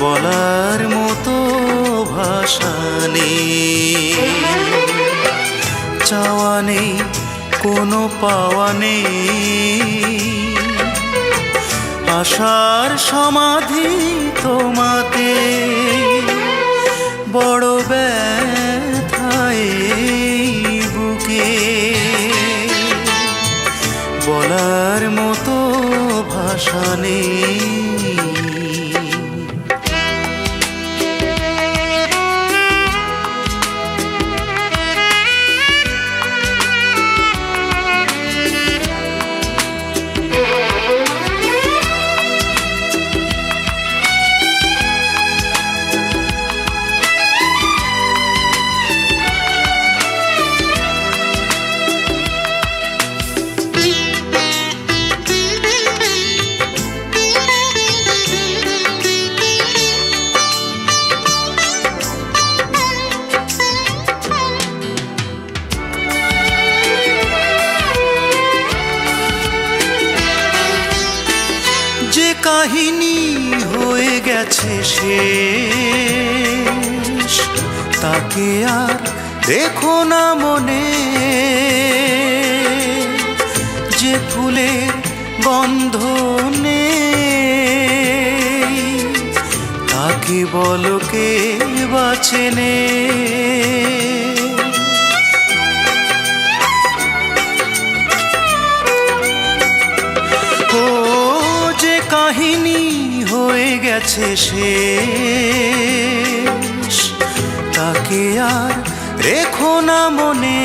বলার মতো ভাষা চাওয়া নেই, কোনো পাওয়া নেই। আশার সমাধি তোমাতে বড় ব্যথায় বুকে। বলার মতো ভাষা নেই। কাহিনী হয়ে গেছে শেষ। তাকে আর দেখো না মনে। যে ফুলের গন্ধ নেই তাকে বলো কে বাঁচেনে কাহিনী হয়ে গেছে শেষ। তাকে আর রেখো না মনে।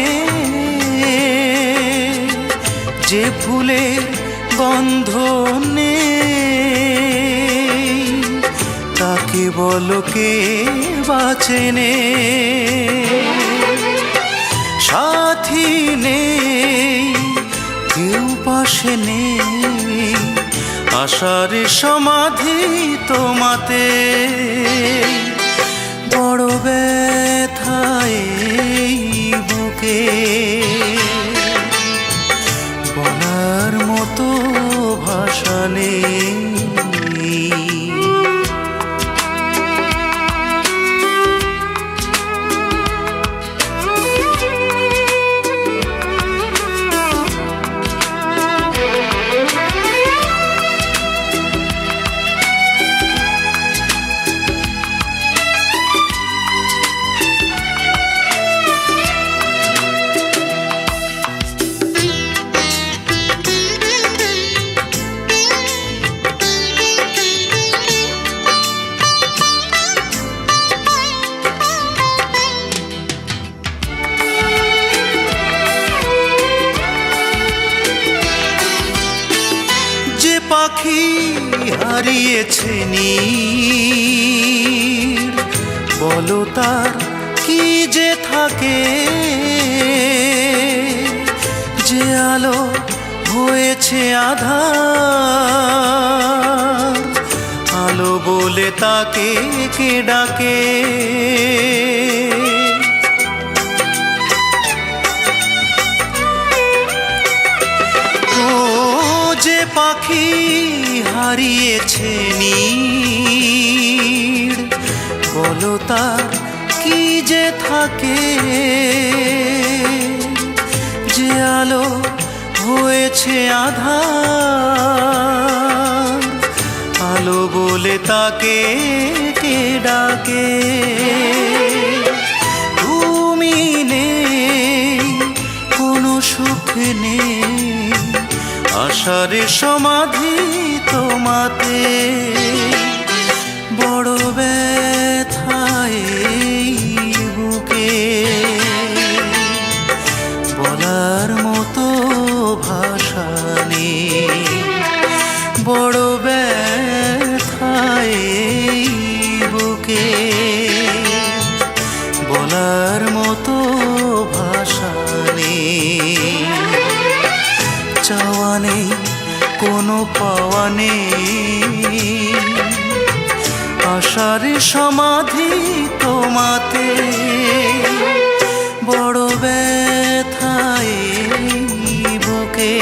যে ফুলের গন্ধ নেই, তাকে বলো কে বাঁচেনে সাথী নেই, কেউ পাশে নেই। আশার সমাধি তোমাতে। বড় পাখি হারিয়েছে নীড় বলো তার কি যে থাকে? যে আলো হয়েছে আধার। আলো বলে তাকে কে ডাকে? হারিয়েছে নীড়। বলো তার কি যে থাকে, যে আলো হয়েছে আধার। আলো বলে তাকে কে ডাকে? তুমি নেই, কোনো সুখ নেই। আশার সমাধি তোমাতে। বড় ব্যথায় বুকে। বলার মতো ভাষা নেই। বড় ব্যথায় বুকে। বলার মতো চাওয়া নেই কোনো পাওয়া নেই। আশার সমাধি তোমাতে বড় ব্যথায় বুকে